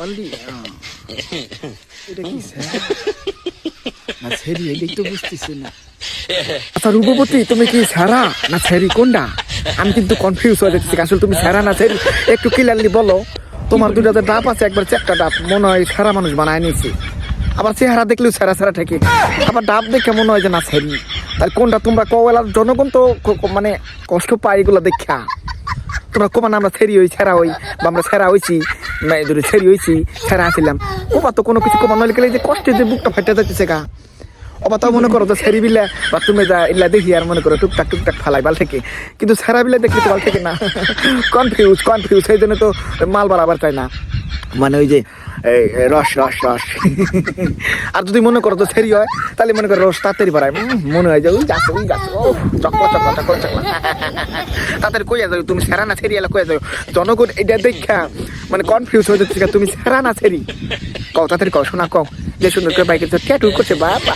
Already এটা কি sir না ছেড়ি এটাই তো বুঝতেছি না। আচ্ছা রূপবতী তুমি কি ছাড়া? না ছেড়ি কোনটা? আমি কিন্তু কনফিউজ হয়ে যাচ্ছি। আসলে তুমি না ছেড়ি একটু ক্লিয়ারলি বলো। তোমার ডাব আছে একবার চারটা ডাব। মনে হয় সারা মানুষ বানায় নিয়েছে। আবার চেহারা দেখলেও সেরা সেরা ঠেকে। আবার ডাব দেখে মনে হয় যে না ছেড়ি তাহলে কোনটা তোমরা কওয়ালার জনগণ তো মানে কষ্ট পায় এগুলো দেখা। তোমরা কমান আমরা ছেড়ি হই ছেঁড়া হই বা আমরা ছেঁড়া হইছি। মানে ধরে ছেড়ি হইছি ছেঁড়া আসিলাম। ওবা তো কোনো কিছু কমান নইলে গেলে যে কষ্টে যে বুকটা ফাইটা যাচ্ছে গা। অবা তাও মনে করো তো ছেড়ি বিলা বা তুমি যা ইল্লা দেখি আর মনে করো টুকটাক টুকটাক ফালাই বাল থেকে। কিন্তু ছেঁড়া বিলা দেখলে তো বাল থেকে না। কনফিউজ কনফিউজ সেই জন্য তো মাল বাড়াবার চাই না। মানে ওই যে এই, রস রস রস। আর যদি মনে করো তো ছেড়ি হয় তাহলে মনে করো রস তাড়াতাড়ি বাড়ায় মনে হয় যে ওই গাছ ওই গাছ চকলা চকলা চকলা চকলা তাড়াতাড়ি কইয়া যাও তুমি সেরা না এলা কইয়া যাও। জনগণ এটা দেখা মানে কনফিউজ হয়ে যাচ্ছে তুমি সেরা না সেরি কও, তাড়াতাড়ি কও, শোনা কও, যে সুন্দর করে বাইকের ট্যাটু করছে, বাবা।